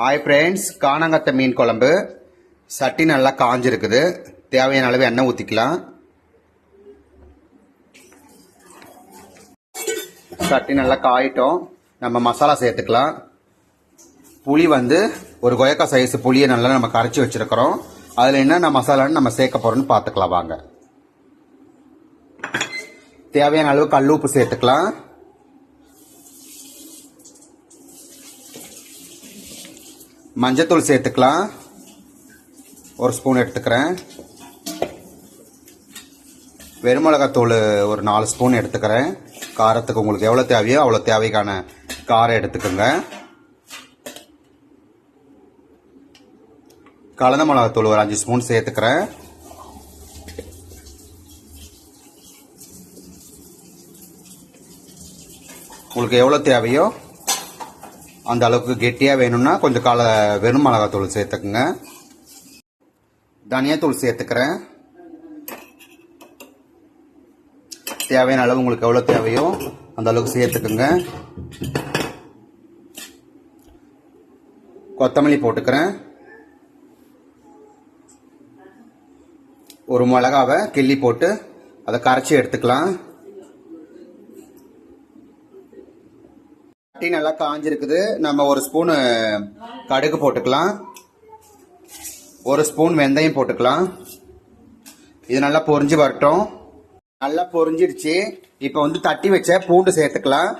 Hi friends காணாங்கத்தை மீன் குழம்பு. சட்டி நல்லா காஞ்சிருக்குது. தேவையான அளவு எண்ணெய் ஊற்றிக்கலாம் சட்டி நல்லா காயிட்டோம். நம்ம மசாலா சேர்த்துக்கலாம். புளி வந்து ஒரு கொயக்கா சைஸ் புளியை நல்லா நம்ம கரைச்சி வச்சிருக்கிறோம். அதில் என்னென்ன மசாலான்னு நம்ம சேர்க்க போகிறோம்னு பார்த்துக்கலாம். வாங்க. தேவையான அளவு கல் உப்பு சேர்த்துக்கலாம். மஞ்சத்தூள் சேர்த்துக்கலாம். ஒரு ஸ்பூன் எடுத்துக்கிறேன். வெறுமிளகாத்தூள் ஒரு நாலு ஸ்பூன் எடுத்துக்கிறேன். காரத்துக்கு உங்களுக்கு எவ்வளோ தேவையோ அவ்வளோ தேவைக்கான காரம் எடுத்துக்கோங்க. கலந்த மிளகாத்தூள் ஒரு அஞ்சு ஸ்பூன் சேர்த்துக்கிறேன். உங்களுக்கு எவ்வளோ தேவையோ அந்த அளவுக்கு கெட்டியாக வேணும்னா கொஞ்சம் கால வெறும் மிளகாத்தூள் சேர்த்துக்குங்க. தனியாத்தூள் சேர்த்துக்கிறேன். தேவையான அளவு உங்களுக்கு எவ்வளோ தேவையோ அந்த அளவுக்கு சேர்த்துக்குங்க. கொத்தமல்லி போட்டுக்கிறேன். ஒரு மிளகாவை கிள்ளி போட்டு அதை கரைச்சி எடுத்துக்கலாம். டீ நல்லா காஞ்சிருக்குது. நம்ம ஒரு ஸ்பூனு கடுகு போட்டுக்கலாம். ஒரு ஸ்பூன் வெந்தயம் போட்டுக்கலாம். இது நல்லா பொரிஞ்சு வரட்டும். நல்லா பொரிஞ்சிடுச்சு இப்போ வந்து தட்டி வச்ச பூண்டு சேர்த்துக்கலாம்.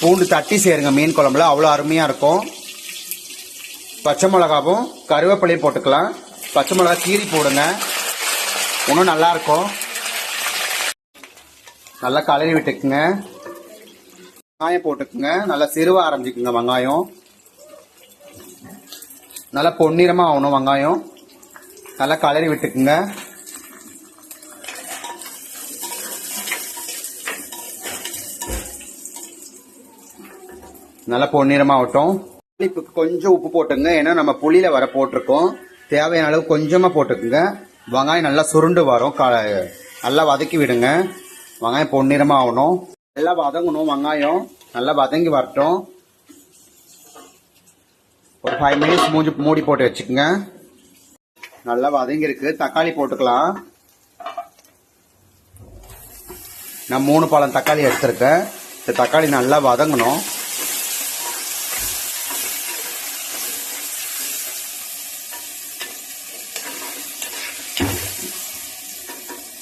பூண்டு தட்டி சேருங்க. மீன் குழம்புல அவ்வளோ அருமையாக இருக்கும். பச்சை மிளகாவும் கருவேப்பிலையும் போட்டுக்கலாம். பச்சை மிளகா கீரி போடுங்க. இன்னும் நல்லா இருக்கும். நல்லா கலரி விட்டுக்குங்க. வெங்காயம் போட்டுக்குங்க. நல்லா சிறுவ ஆரம்பிச்சுக்குங்க வெங்காயம். நல்லா பொன்னிறமா ஆகணும் வெங்காயம். நல்லா கலரி விட்டுக்குங்க. நல்லா பொன்னிறமா ஆகட்டும். புளிப்புக்கு கொஞ்சம் உப்பு போட்டுங்க ஏன்னா நம்ம புளியில வர போட்டிருக்கோம். தேவையான அளவு கொஞ்சமா போட்டுக்குங்க. வெங்காயம் நல்லா சுருண்டு வரும். க- நல்லா வதக்கி விடுங்க. வெங்காயம் பொன்னிறமா ஆகணும். நல்லா வதங்கணும் வெங்காயம் நல்லா வதங்கி வரட்டும் ஒரு ஃபைவ் மினிட்ஸ் மூஞ்சி மூடி போட்டு வச்சுக்கோங்க நல்லா வதங்கி இருக்கு தக்காளி போட்டுக்கலாம் நான் மூணு பழம் தக்காளி எடுத்திருக்கேன் இந்த தக்காளி நல்லா வதங்கணும்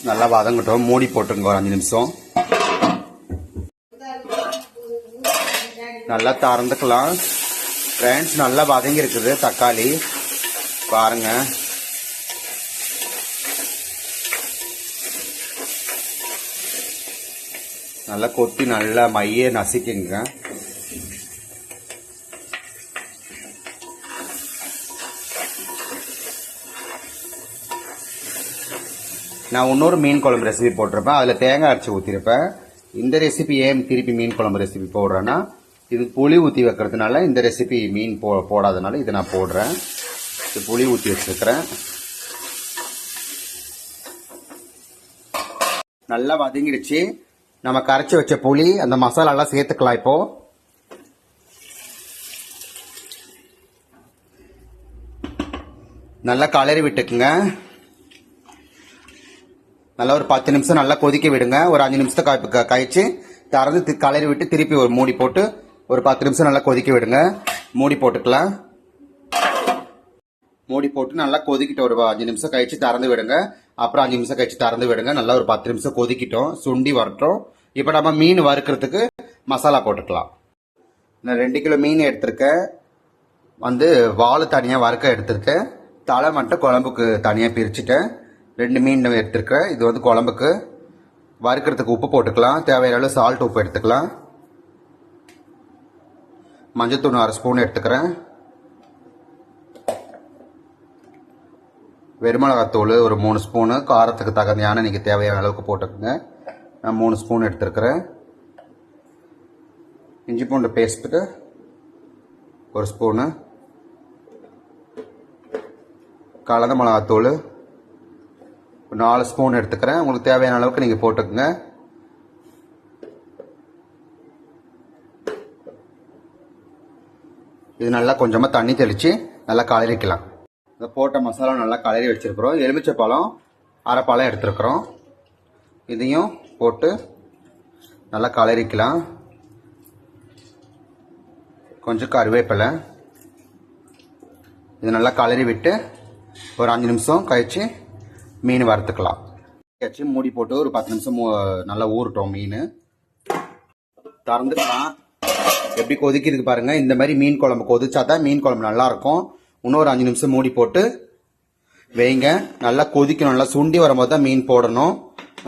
நல்லா வதங்கட்டும் மூடி போட்டுருங்க ஒரு அஞ்சு நிமிஷம் நல்லா திறந்துக்கலாம். ஃப்ரெண்ட்ஸ் நல்லா வதங்கி இருக்குது தக்காளி. பாருங்க. நல்லா கொத்தி நல்லா மைய நசிக்குங்க. நான் இன்னொரு மீன் குழம்பு ரெசிபி போட்டிருப்பேன். அதில் தேங்காய் அரைச்சி ஊற்றிருப்பேன் இந்த ரெசிபி ஏன் திருப்பி மீன் குழம்பு ரெசிபி போடுறேன்னா இது புளி ஊற்றி வைக்கிறதுனால இந்த ரெசிபி மீன் போ போடாதனால இதை நான் போடுறேன். இது புளி ஊற்றி வச்சுருக்கிறேன். நல்லா வதங்கிடுச்சு. நம்ம கரைச்சி வச்ச புளி அந்த மசாலாலாம் சேர்த்துக்கலாம் இப்போ. நல்லா கலரி விட்டுக்குங்க. நல்லா ஒரு பத்து நிமிஷம் நல்லா கொதிக்க விடுங்க. ஒரு அஞ்சு நிமிஷம் க- கழிச்சு திறந்து தி- கலரி விட்டு திருப்பி ஒரு மூடி போட்டு ஒரு பத்து நிமிஷம் நல்லா கொதிக்க விடுங்க. மூடி போட்டுக்கலாம். மூடி போட்டு நல்லா கொதிக்கிட்டு ஒரு அஞ்சு நிமிஷம் கழிச்சு திறந்து விடுங்க. அப்புறம் அஞ்சு நிமிஷம் கழிச்சு திறந்து விடுங்க. நல்லா ஒரு பத்து நிமிஷம் கொதிக்கிட்டோம். சுண்டி வரட்டும். இப்போ நம்ம மீன் வறுக்கிறதுக்கு மசாலா போட்டுக்கலாம். நான் ரெண்டு கிலோ மீன் எடுத்திருக்கேன். வந்து வாழை தனியாக வறுக்க எடுத்திருக்கேன். தலை மட்டும் குழம்புக்கு தனியாக பிரிச்சுட்டேன். ரெண்டு மீன் எடுத்திருக்கேன். இது வந்து குழம்புக்கு வறுக்கிறதுக்கு உப்பு போட்டுக்கலாம். தேவையான அளவு சால்ட் உப்பு எடுத்துக்கலாம். மஞ்சத்தூள் அரை ஸ்பூன் எடுத்துக்கிறேன். வெறுமிளகாத்தூள் ஒரு மூணு ஸ்பூனு காரத்துக்கு தகுந்த நீங்கள் தேவையான அளவுக்கு போட்டுக்கோங்க. நான் மூணு ஸ்பூன் எடுத்துருக்கிறேன். இஞ்சி பூண்டு பேஸ்ட்டு ஒரு ஸ்பூனு கலந்த மிளகாத்தூள் ஒரு நாலு ஸ்பூன் எடுத்துக்கிறேன். உங்களுக்கு தேவையான அளவுக்கு நீங்கள் போட்டுக்கோங்க. இது நல்லா கொஞ்சமாக தண்ணி தெளித்து நல்லா கலரிக்கலாம். இந்த போட்ட மசாலா நல்லா கலரி வச்சுருக்குறோம். எலுமிச்சை பழம் அரை பழம் எடுத்துருக்குறோம். இதையும் போட்டு நல்லா கலரிக்கலாம். கொஞ்சம் கருவேப்பிலை. இது நல்லா கலரி விட்டு ஒரு அஞ்சு நிமிஷம் கழித்து மீன் வறுத்துக்கலாம். கழிச்சு மூடி போட்டு ஒரு பத்து நிமிஷம் நல்லா ஊறட்டும் மீன். திறந்துக்கலாம். எப்படி கொதிக்கிருக்கு பாருங்க. இந்த மாதிரி மீன் குழம்பு கொதிச்சா தான் மீன் குழம்பு நல்லா இருக்கும் இன்னொரு அஞ்சு நிமிஷம் மூடி போட்டு வைங்க. நல்லா கொதிக்கணும். நல்லா சுண்டி வரும்போது தான் மீன் போடணும்.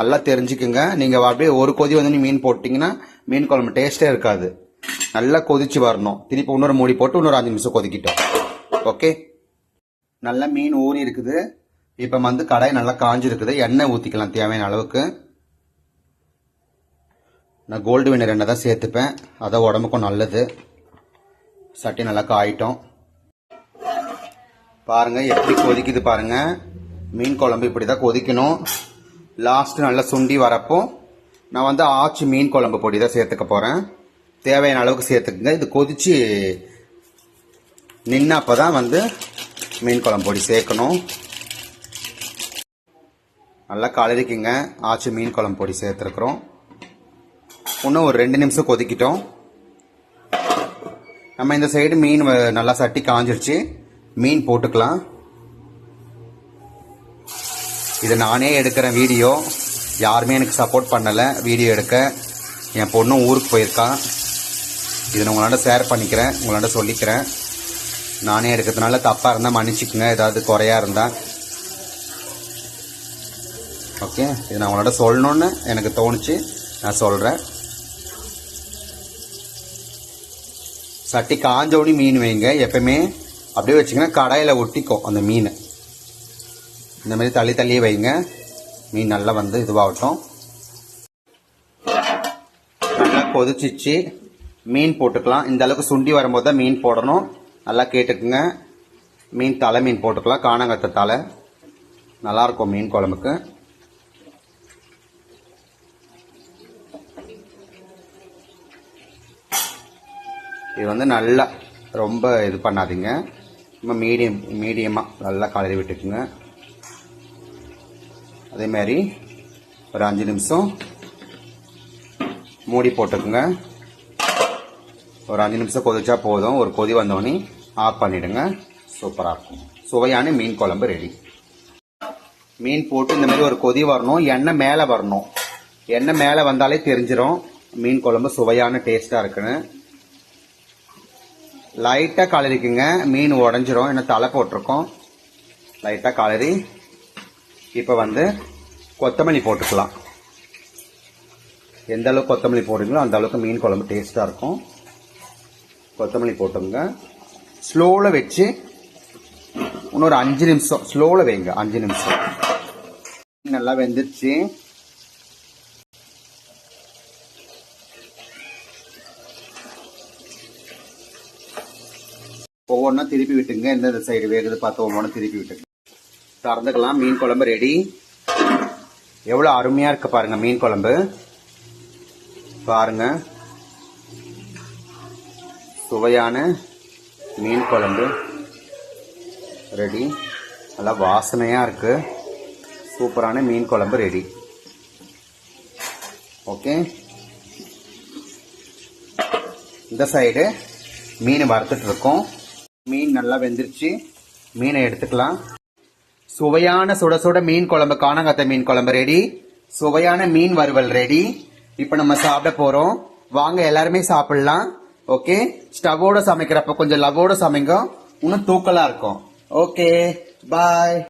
நல்லா தெரிஞ்சுக்குங்க. நீங்க அப்படியே ஒரு கொதி வந்து மீன் போட்டிங்கன்னா மீன் குழம்பு டேஸ்டே இருக்காது. நல்லா கொதிச்சு வரணும். திருப்பி இன்னொரு மூடி போட்டு இன்னொரு அஞ்சு நிமிஷம் கொதிக்கிட்டோம். ஓகே நல்லா மீன் ஊறி இருக்குது. இப்போ வந்து கடாய் நல்லா காஞ்சிருக்குது. எண்ணெய் ஊற்றிக்கலாம் தேவையான அளவுக்கு. நான் கோல்டு வினர் எண்ணெய் தான் சேர்த்துப்பேன். அதான் உடம்புக்கும் நல்லது. சட்டி நல்லா காயிட்டோம். பாருங்கள் எப்படி கொதிக்குது பாருங்கள் மீன் குழம்பு இப்படி தான் கொதிக்கணும். லாஸ்ட்டு நல்லா சுண்டி வரப்போ நான் வந்து ஆச்சி மீன் குழம்பு பொடி தான் சேர்த்துக்க போகிறேன் தேவையான அளவுக்கு சேர்த்துக்குங்க. இது கொதிச்சு நின்னப்போ அப்பதான் வந்து மீன் குழம்பு பொடி சேர்க்கணும். நல்லா கலரிக்குங்க. ஆச்சி மீன் குழம்பு பொடி சேர்த்துருக்குறோம். இன்னும் ஒரு ரெண்டு நிமிஷம் கொதிக்கிட்டோம். நம்ம இந்த சைடு மீன் நல்லா சட்டி காஞ்சிருச்சு. மீன் போட்டுக்கலாம். இது நானே எடுக்கிற வீடியோ. யாருமே எனக்கு சப்போர்ட் பண்ணலை. வீடியோ எடுக்க. என் பொண்ணும் ஊருக்கு போயிருக்கான் இதை நான் உங்களோட ஷேர் பண்ணிக்கிறேன். உங்களோட சொல்லிக்கிறேன். நானே எடுக்கிறதுனால தப்பாக இருந்தால் மன்னிச்சுக்குங்க. ஏதாவது குறையா இருந்தால் ஓகே இது நான் உங்களோட சொல்லணுன்னு எனக்கு தோணுச்சு. நான் சொல்கிறேன் சட்டி காஞ்சோடி மீன் வைங்க எப்பவுமே அப்படியே வச்சிங்கன்னா கடாயில் ஒட்டிக்கும் அந்த மீன். இந்த மாதிரி தள்ளி தள்ளியே வைங்க. மீன் நல்லா வந்து இதுவாகட்டும். நல்லா கொதிச்சிச்சு. மீன் போட்டுக்கலாம். இந்த அளவுக்கு சுண்டி வரும்போது தான் மீன் போடணும். நல்லா கேட்டுக்குங்க. மீன் தலை மீன் போட்டுக்கலாம். காணாங்கத்த தலை. நல்லாயிருக்கும் மீன் குழம்புக்கு. இது வந்து நல்லா ரொம்ப இது பண்ணாதீங்க. ரொம்ப மீடியம் மீடியமாக நல்லா கலரி விட்டுக்குங்க. அதே மாதிரி ஒரு அஞ்சு நிமிஷம் மூடி போட்டுக்குங்க. ஒரு அஞ்சு நிமிஷம் கொதிச்சா போதும். ஒரு கொதி வந்தோடனே ஆஃப் பண்ணிவிடுங்க சூப்பராக இருக்கும். சுவையான மீன் குழம்பு ரெடி மீன் போட்டு இந்த மாதிரி ஒரு கொதி வரணும். எண்ணெய் மேலே வரணும். எண்ணெய் மேலே வந்தாலே தெரிஞ்சிரும். மீன் குழம்பு சுவையான டேஸ்ட்டாக இருக்குன்னு. லைட்டாக கலரிக்குங்க. மீன் உடஞ்சிரும். என்ன தலை போட்டிருக்கோம். லைட்டாக கலரி. இப்போ வந்து கொத்தமல்லி போட்டுக்கலாம். எந்த அளவுக்கு கொத்தமல்லி போடுறீங்களோ அந்த அளவுக்கு மீன் குழம்பு டேஸ்ட்டாக இருக்கும். கொத்தமல்லி போட்டுங்க ஸ்லோவில் வச்சு இன்னொரு அஞ்சு நிமிஷம். ஸ்லோவில் வைங்க. அஞ்சு நிமிஷம். நல்லா வெந்துருச்சு. ஒவ்வொன்றா திருப்பி விட்டுங்க. எந்தெந்த சைடு வேகுது பார்த்து ஒவ்வொன்றும் திருப்பி விட்டுங்க. திறந்துக்கலாம். மீன் குழம்பு ரெடி எவ்வளோ அருமையாக இருக்கு பாருங்க மீன் குழம்பு. பாருங்க. சுவையான மீன் குழம்பு. ரெடி நல்லா வாசனையாக இருக்கு. சூப்பரான மீன் குழம்பு ரெடி ஓகே இந்த சைடு மீன் வறுத்துட்டு இருக்கோம். மீன் நல்லா வெந்துருச்சு. மீனை எடுத்துக்கலாம். சுவையான சுட சுட மீன் குழம்பு. காணாங்கத்த மீன் குழம்பு ரெடி சுவையான மீன் வறுவல் ரெடி இப்போ நம்ம சாப்பிட போறோம். வாங்க எல்லாருமே சாப்பிடலாம். ஓகே ஸ்டவோட சமைக்கிறப்ப கொஞ்சம் லவ்வோட சமைங்க. இன்னும் தூக்கலா இருக்கும். Okay bye